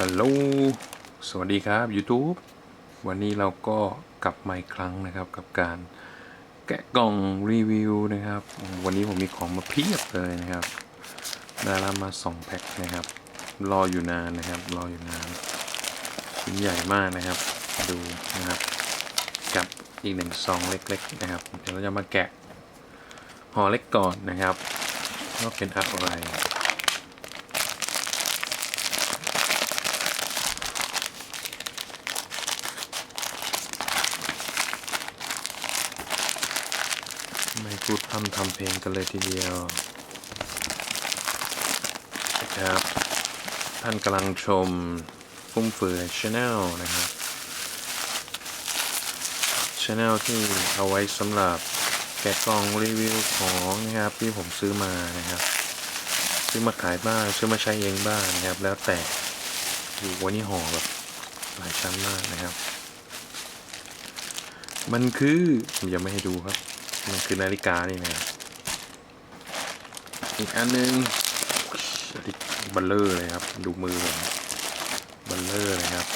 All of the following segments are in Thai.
ฮัลโหล สวัสดีครับ YouTube วันนี้เราก็กลับมาอีกครั้งนะครับกับการแกะกล่องรีวิวนะครับ วันนี้ผมมีของมาเพียบเลยนะครับได้รับมา 2 แพ็คนะครับ รออยู่นานนะครับ รออยู่นานชิ้นใหญ่มากนะครับ ดูนะครับ กับอีกหนึ่งซองเล็กๆนะครับ เดี๋ยวเราจะมาแกะห่อเล็กก่อนนะครับว่าเป็นอะไร พูดพร่ำทำเพลงกันเลยทีเดียวนะครับท่านกำลังชมฟุ่มเฟือยชาแนลนะครับชาแนลที่เอาไว้สำหรับแกะกล่องรีวิวของนะครับที่ผมซื้อมานะครับ ซื้อมาขายบ้างซื้อมาใช้เองบ้างนะครับ แล้วแต่ดูวันนี้ห่อแบบหลายชั้นมากนะครับ มันคือผมยังไม่ให้ดูครับ มันคือนาฬิกานี่นะครับอีกอันหนึงบัลเลอร์เลยครับ ดูมือผมบัลเลอร์เลยครับ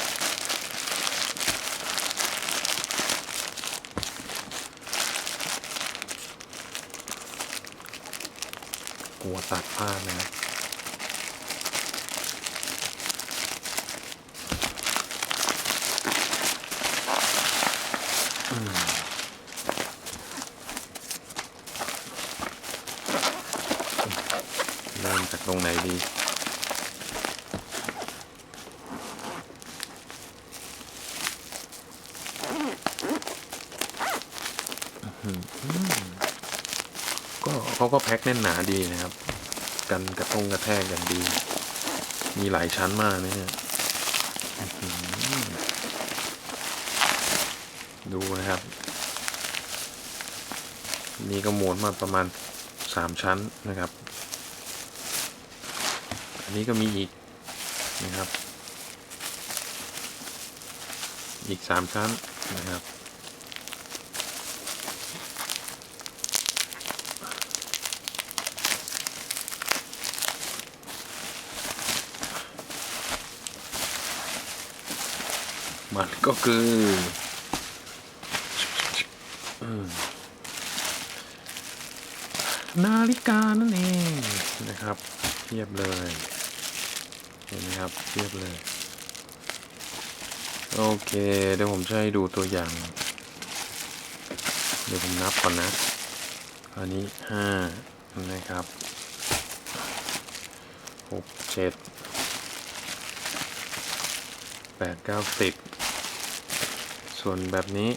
กลัวตัดพลาดนะครับ เริ่มจากตรงไหนดี ก็เขาก็แพ็คแน่นหนาดีนะครับ กันกระทงกระแทกอย่างดี มีหลายชั้นมากนะเนี่ยดูนะครับนี่ก็ม้วนมาประมาณสามชั้นนะครับ อันนี้ก็มีอีกนะครับ อีกสามชั้นนะครับ มันก็คือนาฬิกานั่นเองนะครับเทียบเลย เห็นไหมครับเทียบเลย โอเค เดี๋ยวผมจะให้ดูตัวอย่าง เดี๋ยวผมนับก่อนนะ อันนี้ห้านะครับหกเจ็ดแปดเก้าสิบ ส่วนแบบนี้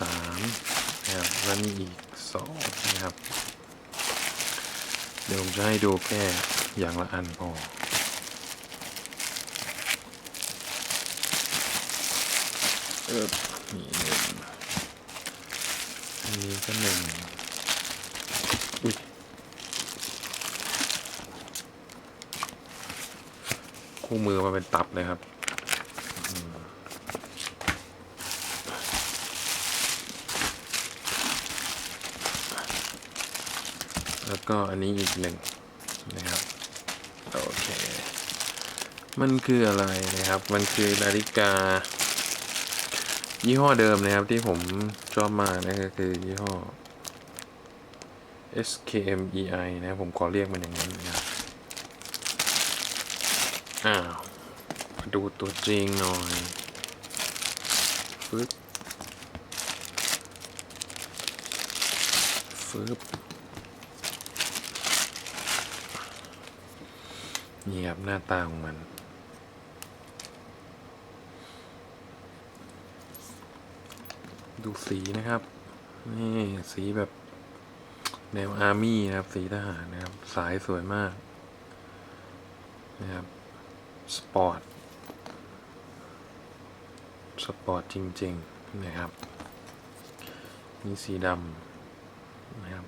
สามนะครับแล้วนี่อีกสองนะครับ เดี๋ยวผมจะให้ดูแค่อย่างละอันพอเออมีหนึ่งอันนี้ก็หนึ่งอุ้ยคู่มือมาเป็นตับเลยครับอืมแล้ว ก็อันนี้อีกหนึ่งนะครับ โอเค มันคืออะไรนะครับ มันคือนาฬิกา ยี่ห้อเดิมนะครับที่ผมชอบมากนะก็คือยี่ห้อ SKMEI นะผมขอเรียกมันอย่างนั้นนะครับอ้าวดูตัวจริงหน่อยฟึบฟึบ นี่ครับหน้าตาของมัน ดูสีนะครับ นี่ สีแบบแนวอาร์มี่นะครับ สีทหารนะครับ สายสวยมาก นะครับ สปอร์ต สปอร์ตจริง ๆ นะครับ มีสีดำนะครับ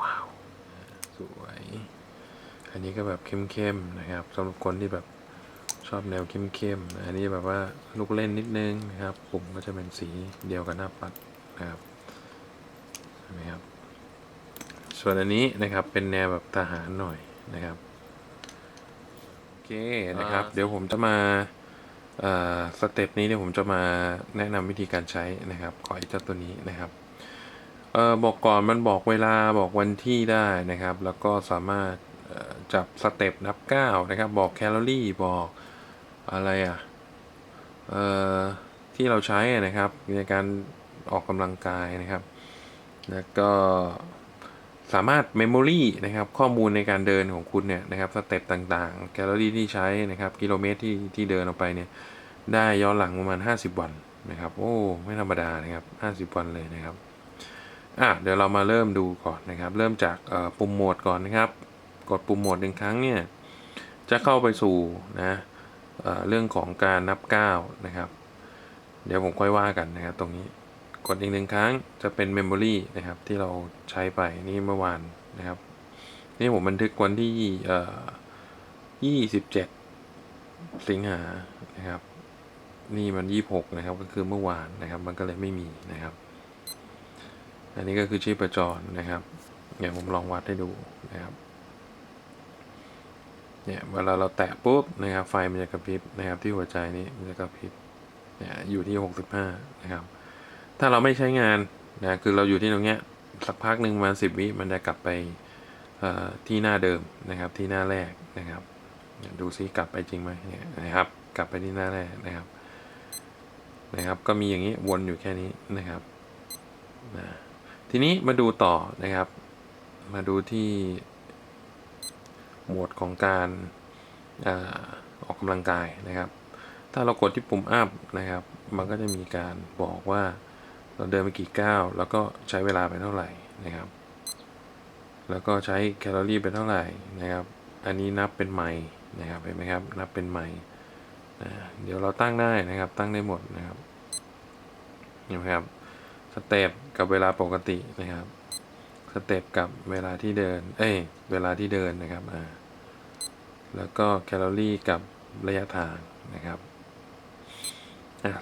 ว้าว สวย อันนี้ก็แบบเข้มๆนะครับสำหรับคนที่แบบชอบแนวเข้มๆ อันนี้แบบว่าลูกเล่นนิดนึงนะครับ ปุ่มก็จะเป็นสีเดียวกับหน้าปัดนะครับเห็นไหมครับ ส่วนอันนี้นะครับเป็นแนวแบบทหารหน่อยนะครับ โอเคเคนะครับอ่าเดี๋ยวผมจะมาเอ่อสเต็ปนี้เดี๋ยวผมจะมาแนะนำวิธีการใช้นะครับขอไอ้เจ้าตัวนี้นะครับเอ่อบอกก่อนมันบอกเวลาบอกวันที่ได้นะครับ แล้วก็สามารถเอ่อ จับสเต็ปนับก้านะครับ บอกแคลอรี่บอกอะไรอะเอ่อที่เราใช้นะครับในการออกกำลังกายนะครับ แล้วก็สามารถเมมโมรีนะครับข้อมูลในการเดินของคุณเนี่ยนะครับสเต็ปต่างๆ แคลอรี่ที่ใช้นะครับกิโลเมตรที่ที่เดินออกไปเนี่ยได้ย้อนหลังประมาณ 50 วันนะครับ โอ้ไม่ธรรมดานะครับ 50 วันเลยนะครับอะเดี๋ยวเรามาเริ่มดูก่อนนะครับ เริ่มจากปุ่มโหมดก่อนนะครับ กดปุ่มโหมดหนึ่งครั้งเนี่ย จะเข้าไปสู่นะเเรื่องของการนับก้านะครับ เดี๋ยวผมค่อยว่ากันนะครับตรงนี้ กดอีกหนึ่งครั้งจะเป็น Memory นะครับที่เราใช้ไปนี่เมื่อวานนะครับ นี่ผมบันทึกวันที่เอ่อ27สิงหานะครับ นี่มัน26นะครับก็คือเมื่อวานนะครับ มันก็เลยไม่มีนะครับ อันนี้ก็คือชีพจรนะครับ เดี๋ยวผมลองวัดให้ดูนะครับ เนี่ยเวลาเราแตะปุ๊บนะครับไฟมันจะกระพริบนะครับที่หัวใจนี้มันจะกระพริบเนี่ยอยู่ที่ 65 นะครับ ถ้าเราไม่ใช้งานนะคือเราอยู่ที่ตรงเนี้ยสักพักหนึ่งประมาณสิบวิมันจะกลับไปที่หน้าเดิมนะครับที่หน้าแรกนะครับเนี่ยดูซิกลับไปจริงไหมเนี่ยนะครับ กลับไปที่หน้าแรกนะครับนะครับ ก็มีอย่างนี้วนอยู่แค่นี้นะครับนะทีนี้มาดูต่อนะครับ มาดูที่ โหมดของการอาออกกำลังกายนะครับ ถ้าเรากดที่ปุ่มอัพนะครับ มันก็จะมีการบอกว่าเราเดินไปกี่ก้าวแล้วก็ใช้เวลาไปเท่าไหร่นะครับ แล้วก็ใช้แคลอรี่ไปเท่าไหร่นะครับ อันนี้นับเป็นไมล์นะครับเห็นไหมครับ นับเป็นไมล์เดี๋ยวเราตั้งได้นะครับ ตั้งได้หมดนะครับเห็นไหมครับสเต็ปกับเวลาปกตินะครับสเต็ปกับเวลาที่เดิน เอ้ย เวลาที่เดินนะครับ อ่า แล้วก็แคลอรี่กับระยะทางนะครับ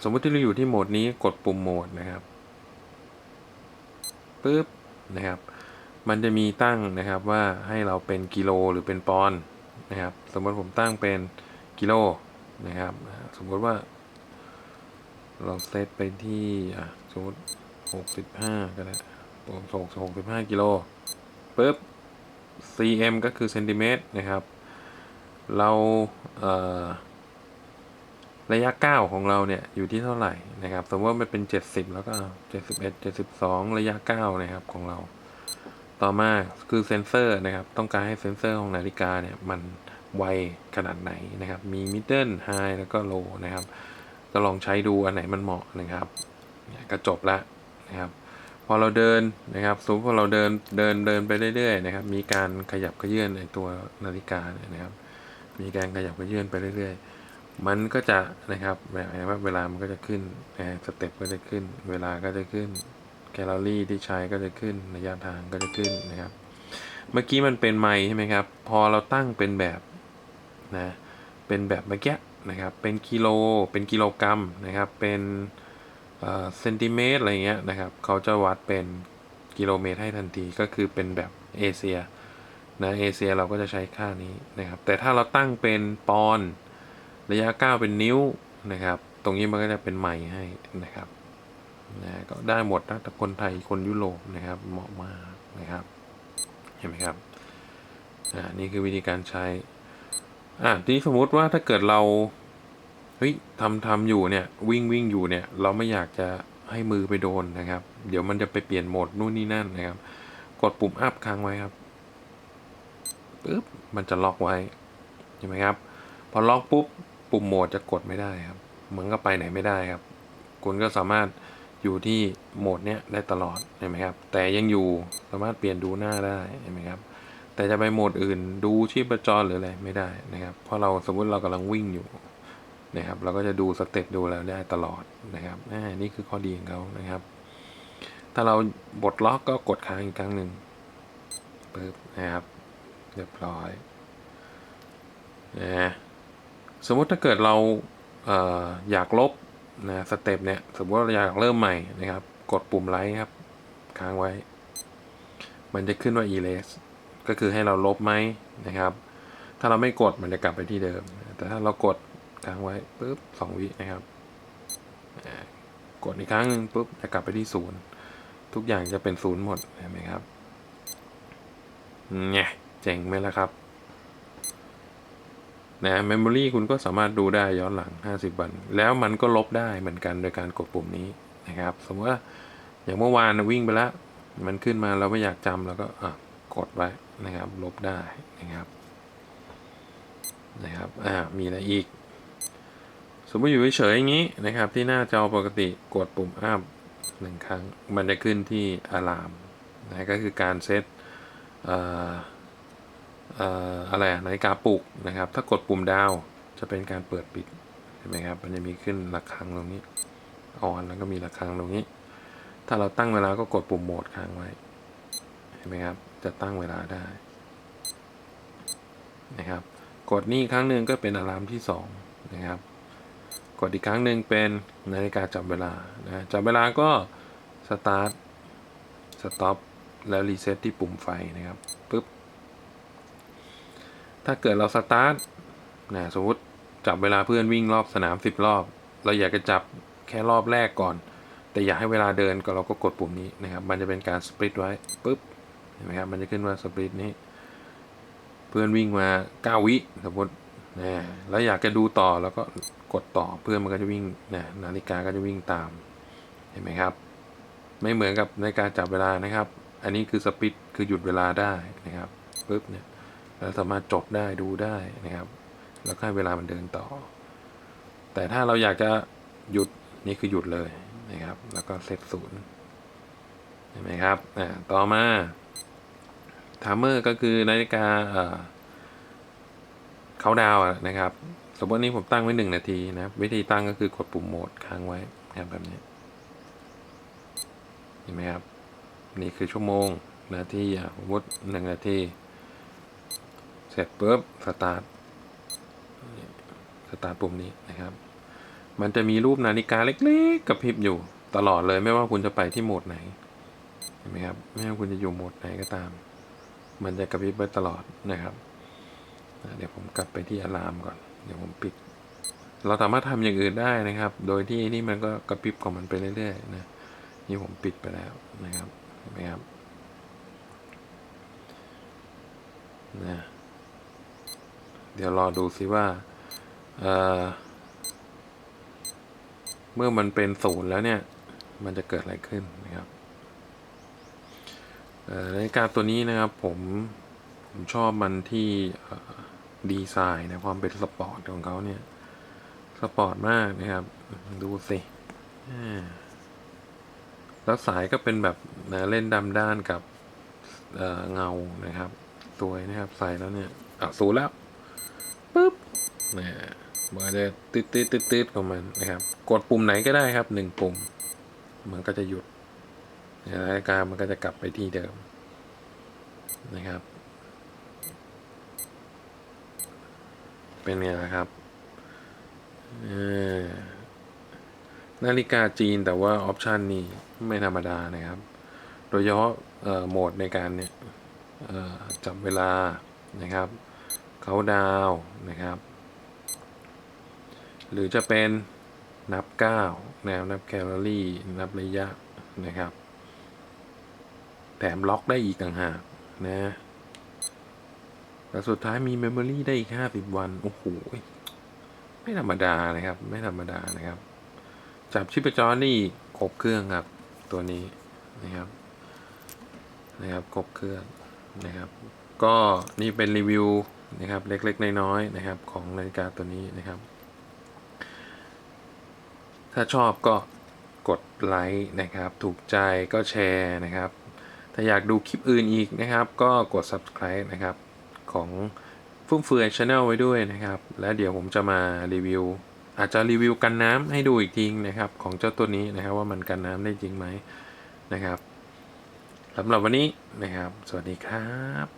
สมมติที่เราอยู่ที่โหมดนี้กดปุ่มโหมดนะครับปึ๊บนะครับ มันจะมีตั้งนะครับว่าให้เราเป็นกิโลหรือเป็นปอนด์นะครับ สมมติผมตั้งเป็นกิโลนะครับ สมมติว่า เราเซตไปที่สมมติหกสิบห้าก็ได้ผมส่งหกสิบห้ากิโลปึ๊บ cm ก็คือเซนติเมตรนะครับ เราเระยะก้าของเราเนี่ยอยู่ที่เท่าไหร่นะครับ สมมติว่ามันเป็น 70 แล้วก็ 71 72 ระยะก้านะครับของเรา ต่อมาคือเซนเซอร์นะครับ ต้องการให้เซนเซอร์ของนาฬิกาเนี่ยมันไวขนาดไหนนะครับ มีมิดเดิลไฮแล้วก็โลนะครับ ก็ลองใช้ดูอันไหนมันเหมาะนะครับเนี่ยก็จบละนะครับ พอเราเดินนะครับสมมติพอเราเดินเดินเดินไปเรื่อยๆนะครับ มีการขยับเขยื่อนในตัวนาฬิกาเนี่ยนะครับ มีการขยับเยื่อนไปเรื่อยๆ มันก็จะนะครับแบบว่าเวลามันก็จะขึ้นสเต็ปก็จะขึ้น เวลาก็จะขึ้นแคลอรี่ที่ใช้ก็จะขึ้นระยะทางก็จะขึ้นนะครับ เมื่อกี้มันเป็นไมล์ใช่ไหมครับ พอเราตั้งเป็นแบบนะเป็นแบบเมื่อกี้นะครับ เป็นกิโล เป็นกิโลกรัมนะครับ เป็นเซนติเมตรอะไรเงี้ยนะครับ เขาจะวัดเป็นกิโลเมตรให้ทันทีก็คือเป็นแบบเอเชีย นะเอเชียเราก็จะใช้ค่านี้นะครับ แต่ถ้าเราตั้งเป็นปอนระยะก้าเป็นนิ้วนะครับ ตรงนี้มันก็จะเป็นไมล์ให้นะครับนะก็ได้หมดนะแต่คนไทยคนยุโรปนะครับเหมาะมากนะครับ เห็นไหมครับอ่านี่คือวิธีการใช้อ่าทีนี้สมมุติว่าถ้าเกิดเราเฮ้ยทำทำอยู่เนี่ยวิ่งวิ่งอยู่เนี่ย เราไม่อยากจะให้มือไปโดนนะครับ เดี๋ยวมันจะไปเปลี่ยนโหมดนู่นนี่นั่นนะครับ กดปุ่มอัพค้างไว้ครับ ปุ๊บมันจะล็อกไว้เห็นไหมครับ พอล็อกปุ๊บปุ่มโหมดจะกดไม่ได้ครับ เหมือนกับไปไหนไม่ได้ครับ คุณก็สามารถอยู่ที่โหมดเนี้ยได้ตลอดเห็นไหมครับ แต่ยังอยู่สามารถเปลี่ยนดูหน้าได้เห็นไหมครับ แต่จะไปโหมดอื่นดูชีพจรหรืออะไรไม่ได้นะครับ เพราะเราสมมุติเรากำลังวิ่งอยู่นะครับ เราก็จะดูสเต็ปดูแล้วได้ตลอดนะครับนี่คือข้อดีของเขานะครับ ถ้าเราบดล็อกก็กดค้างอีกครั้งหนึ่งปึ๊บนะครับ เรียบร้อยนะสมมุติถ้าเกิดเราเอออยากลบนะสเต็ปเนี่ยสมมติเราอยากเริ่มใหม่นะครับ กดปุ่มไลค์ครับ ค้างไว้ มันจะขึ้นว่า erase ก็คือให้เราลบไหมนะครับ ถ้าเราไม่กดมันจะกลับไปที่เดิม แต่ถ้าเรากดค้างไว้ปุ๊บสองวินะครับ กดอีกครั้งหนึ่งปุ๊บจะกลับไปที่ศูนย์ทุกอย่างจะเป็นศูนย์หมดเห็นไหมครับเนี่ย จ๋งไหมล่ะครับนะเมมโมรีคุณก็สามารถดูได้ย้อนหลัง 50 วัน แล้วมันก็ลบได้เหมือนกันโดยการกดปุ่มนี้นะครับ สมมติว่าอย่างเมื่อวานวิ่งไปแล้วมันขึ้นมาเราไม่อยากจำแล้วก็อะกดไว้นะครับ ลบได้นะครับนะครับอ่ามีอะไรอีก สมมติอยู่เฉยๆอย่างนี้นะครับ ที่หน้าจอปกติกดปุ่มอัพหนึ่งครั้ง มันจะขึ้นที่อะลามนะก็คือการเซตอ่อเอะไรนาฬิกาปลุกนะครับ ถ้ากดปุ่มดาวจะเป็นการเปิดปิดเห็นไหมครับ มันจะมีขึ้นระฆังตรงนี้ออนแล้วก็มีระฆังตรงนี้ ถ้าเราตั้งเวลาก็กดปุ่มโหมดค้างไว้ เห็นไหมครับ จะตั้งเวลาได้นะครับ กดนี่ครั้งหนึ่งก็เป็นอะลามที่สองนะครับกดอีกครั้งหนึ่งเป็นนาฬิกาจับเวลานะจับเวลาก็สตาร์ทสต็อปแล้วรีเซ็ตที่ปุ่มไฟนะครับ ถ้าเกิดเราสตาร์ทนะสมมติจับเวลาเพื่อนวิ่งรอบสนามสิบรอบ เราอยากจะจับแค่รอบแรกก่อน แต่อยากให้เวลาเดินก็เราก็กดปุ่มนี้นะครับ มันจะเป็นการสปริตไว้ปุ๊บเห็นไหมครับ มันจะขึ้นว่าสปริตนี้ เพื่อนวิ่งมาเก้าวิสมมตินะแล้วอยากจะดูต่อแล้วก็กดต่อเพื่อนมันก็จะวิ่งนะนาฬิกาก็จะวิ่งตาม เห็นไหมครับ ไม่เหมือนกับในการจับเวลานะครับ อันนี้คือสปิดคือหยุดเวลาได้นะครับปุ๊บเนี่ย เราสามารถจบได้ดูได้นะครับ แล้วก็ให้เวลามันเดินต่อ แต่ถ้าเราอยากจะหยุดนี่คือหยุดเลยนะครับ แล้วก็เซตศูนย์เห็นไหมครับอ่าต่อมาทามเมอร์ก็คือนาฬิกาเขาดาวนะครับ สมมตินี้ผมตั้งไว้หนึ่งนาทีนะวิธีตั้งก็คือกดปุ่มโหมดค้างไว้นะครับแบบนี้เห็นไหมครับ นี่คือชั่วโมงนาทีอะสมมติหนึ่งนาที ร็จปุ๊บสตาร์ทสตาร์ทปุ่มนี้นะครับ มันจะมีรูปนาฬิกาเล็กๆกระพริบอยู่ตลอดเลยไม่ว่าคุณจะไปที่โหมดไหนเห็นไหมครับไม่ว่าคุณจะอยู่โหมดไหนก็ตาม มันจะกระพริบไว้ตลอดนะครับ เดี๋ยวผมกลับไปที่อะลามก่อน เดี๋ยวผมปิด เราสามารถทำอย่างอื่นได้นะครับ โดยที่นี่มันก็กระพริบของมันไปเรื่อยๆนะนี่ผมปิดไปแล้วนะครับเห็นไหมครับนะ เดี๋ยวรอดูซิว่าเเมื่อมันเป็นศูนย์แล้วเนี่ย มันจะเกิดอะไรขึ้นนะครับเอ่อนาฬิกาตัวนี้นะครับผมผมชอบมันที่ดีไซน์นะความเป็นสปอร์ตของเขาเนี่ย สปอร์ตมากนะครับ ดูสิแล้วสายก็เป็นแบบนะเล่นดำด้านกับเเงานะครับ สวยนะครับ ใส่แล้วเนี่ยอะสูแล้ว นี่ยมันก็จะตืดตืดตืดตืดของมันนะครับ กดปุ่มไหนก็ได้ครับหนึ่งปุ่ม มันก็จะหยุดนาฬิกามันก็จะกลับไปที่เดิมนะครับ เป็นไงล่ะครับนาฬิกาจีนแต่ว่าออปชันนี่ไม่ธรรมดานะครับ โดยเฉพาะโหมดในการเนี่ยจับเวลานะครับ เขาดาวนะครับ หรือจะเป็นนับก้าวแนวนับแคลอรี่ นับระยะนะครับ แถมล็อกได้อีกต่างหากนะแล้วสุดท้ายมีเมมโมรี่ได้อีก 50 วัน โอ้โห ไม่ธรรมดานะครับ ไม่ธรรมดานะครับ จับชิปจรนี่ครบเครื่องครับ ตัวนี้นะครับ นะครับครบเครื่องนะครับ ก็นี่เป็นรีวิวนะครับ เล็กๆ น้อยๆนะครับ ของนาฬิกาตัวนี้นะครับ ถ้าชอบก็กดไลค์นะครับ ถูกใจก็แชร์นะครับ ถ้าอยากดูคลิปอื่นอีกนะครับ ก็กด subscribe นะครับ ของฟุ่มเฟือยชาแนลไว้ด้วยนะครับ และเดี๋ยวผมจะมารีวิว อาจจะรีวิวกันน้ำให้ดูอีกทีนะครับ ของเจ้าตัวนี้นะครับ ว่ามันกันน้ำได้จริงไหมนะครับสำหรับวันนี้นะครับ สวัสดีครับ